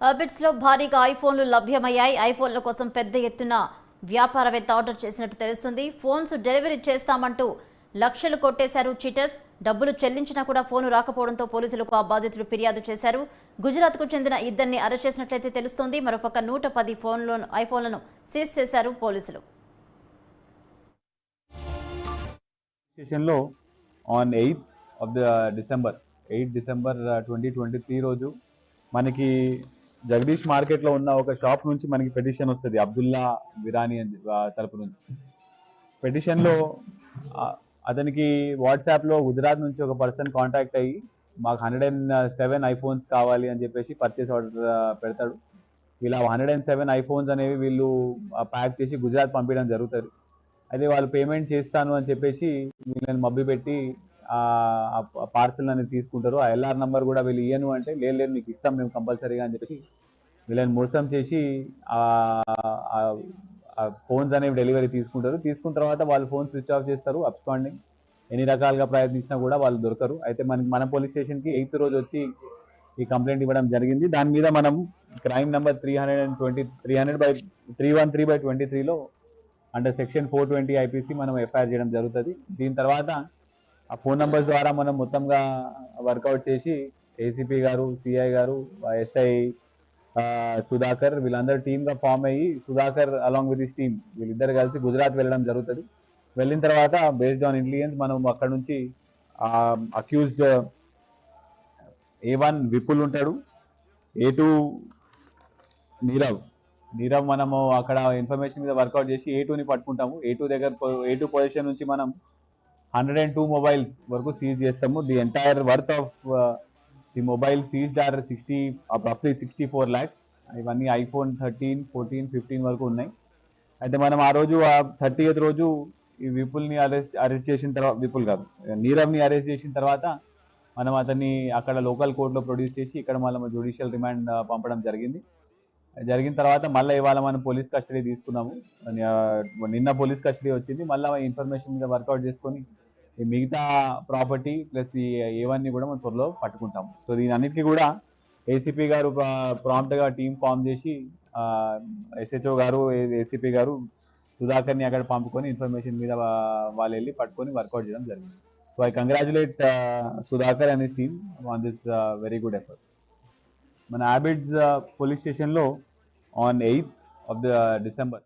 అర్బిట్స్లో భారీగా ఐఫోన్లు లభ్యమయ్యాయి. ఐఫోన్ల కోసం పెద్ద ఎత్తున వ్యాపారవేత్త ఆర్డర్ చేసినట్టు తెలుస్తుంది. ఫోన్స్ డెలివరీ చేస్తామంటూ లక్షలు కొట్టేశారు చీటర్స్. డబ్బులు చెల్లించినా కూడా ఫోన్ రాకపోవడంతో పోలీసులకు ఆ బాధితులు ఫిర్యాదు చేశారు. గుజరాత్కు చెందిన ఇద్దరిని అరెస్ట్ చేసినట్లయితే తెలుస్తోంది. మరోపక్క నూట పది ఫోన్లను ఐఫోన్లను సీజ్ చేశారు పోలీసులు. స్టేషన్లో on eighth of the December eighth December twenty twenty three రోజు మనకి జగదీష్ మార్కెట్లో ఉన్న ఒక షాప్ నుంచి మనకి పెటిషన్ వస్తుంది అబ్దుల్లా బిరానీ తరపు నుంచి. పెటిషన్లో అతనికి వాట్సాప్లో గుజరాత్ నుంచి ఒక పర్సన్ కాంటాక్ట్ అయ్యి మాకు హండ్రెడ్ అండ్ సెవెన్ ఐఫోన్స్ కావాలి అని చెప్పేసి పర్చేస్ ఆర్డర్ పెడతాడు. ఇలా హండ్రెడ్ అండ్ సెవెన్ ఐఫోన్స్ అనేవి వీళ్ళు ప్యాక్ చేసి గుజరాత్ పంపించడం జరుగుతుంది. అయితే వాళ్ళు పేమెంట్ చేస్తాను అని చెప్పేసి వీళ్ళని మబ్బి పెట్టి పార్సల్ అనేది తీసుకుంటారు. ఆ ఎల్ఆర్ నంబర్ కూడా వీళ్ళు ఇయ్యను అంటే లేదు లేదు మీకు ఇస్తాం మేము కంపల్సరీగా అని చెప్పేసి వీళ్ళని మోసం చేసి ఆ ఫోన్స్ అనేవి డెలివరీ తీసుకుంటారు. తీసుకున్న తర్వాత వాళ్ళు ఫోన్ స్విచ్ ఆఫ్ చేస్తారు అప్స్కాండింగ్ ఎన్ని రకాలుగా ప్రయత్నించినా కూడా వాళ్ళు దొరకరు. అయితే మనకి మన పోలీస్ స్టేషన్కి ఎయిత్ రోజు వచ్చి ఈ కంప్లైంట్ ఇవ్వడం జరిగింది. దాని మీద మనం crime number three hundred and twenty three hundred by three one three by twenty త్రీలో అంటే సెక్షన్ ఫోర్ ట్వంటీ ఐపీసీ మనం ఎఫ్ఐఆర్ చేయడం జరుగుతుంది. దీని తర్వాత ఆ ఫోన్ నంబర్స్ ద్వారా మనం మొత్తంగా వర్కౌట్ చేసి ఏసీపీ గారు సిఐ గారు ఎస్ఐ సుధాకర్ వీళ్ళందరూ టీమ్గా ఫామ్ అయ్యి Sudhakar along with this team వీళ్ళిద్దరు కలిసి గుజరాత్ వెళ్ళడం జరుగుతుంది. వెళ్ళిన తర్వాత బేస్డ్ ఆన్ ఇంటెలిజెన్స్ మనం అక్కడ నుంచి అక్యూజ్డ్ ఏ వన్ విపుల్ ఉంటాడు ఏ టూ నీరవ్. నీరవ్ మనము అక్కడ ఇన్ఫర్మేషన్ మీద వర్కౌట్ చేసి ఏ టూని పట్టుకుంటాము. ఏ టూ దగ్గర ఏ టూ పొజిషన్ నుంచి మనం హండ్రెడ్ అండ్ టూ మొబైల్స్ వరకు సీజ్ చేస్తాము. The entire worth of the mobile seized are sixty రఫ్లీ sixty four lakhs. ఇవన్నీ ఐఫోన్ థర్టీన్ ఫోర్టీన్ ఫిఫ్టీన్ వరకు ఉన్నాయి. అయితే మనం ఆ రోజు ఆ థర్టీ ఎయిత్ రోజు ఈ విపుల్ని అరెస్ట్ అరెస్ట్ చేసిన తర్వాత విపుల్ కాదు నీరవ్ని అరెస్ట్ చేసిన తర్వాత మనం అతన్ని అక్కడ లోకల్ కోర్టులో ప్రొడ్యూస్ చేసి ఇక్కడ మళ్ళీ జ్యుడిషియల్ రిమాండ్ పంపడం జరిగింది. జరిగిన తర్వాత మళ్ళీ ఇవాళ మనం పోలీస్ కస్టడీ తీసుకున్నాము. నిన్న పోలీస్ కస్టడీ వచ్చింది. మళ్ళీ ఇన్ఫర్మేషన్ మీద వర్కౌట్ చేసుకొని ఈ మిగతా ప్రాపర్టీ ప్లస్ ఈ ఏవన్నీ కూడా మనం త్వరలో పట్టుకుంటాము. సో దీని అన్నిటికీ కూడా ఏసీపీ గారు ప్రాంప్ట్గా టీం ఫామ్ చేసి ఎస్హెచ్ఓ గారు ఏసీపీ గారు సుధాకర్ని అక్కడ పంపుకొని ఇన్ఫర్మేషన్ మీద వాళ్ళు వెళ్ళి పట్టుకొని వర్కౌట్ చేయడం జరిగింది. So I congratulate Sudhakar and his team on this very good effort మన హ్యాబిట్స్ పోలీస్ స్టేషన్లో on eighth of the December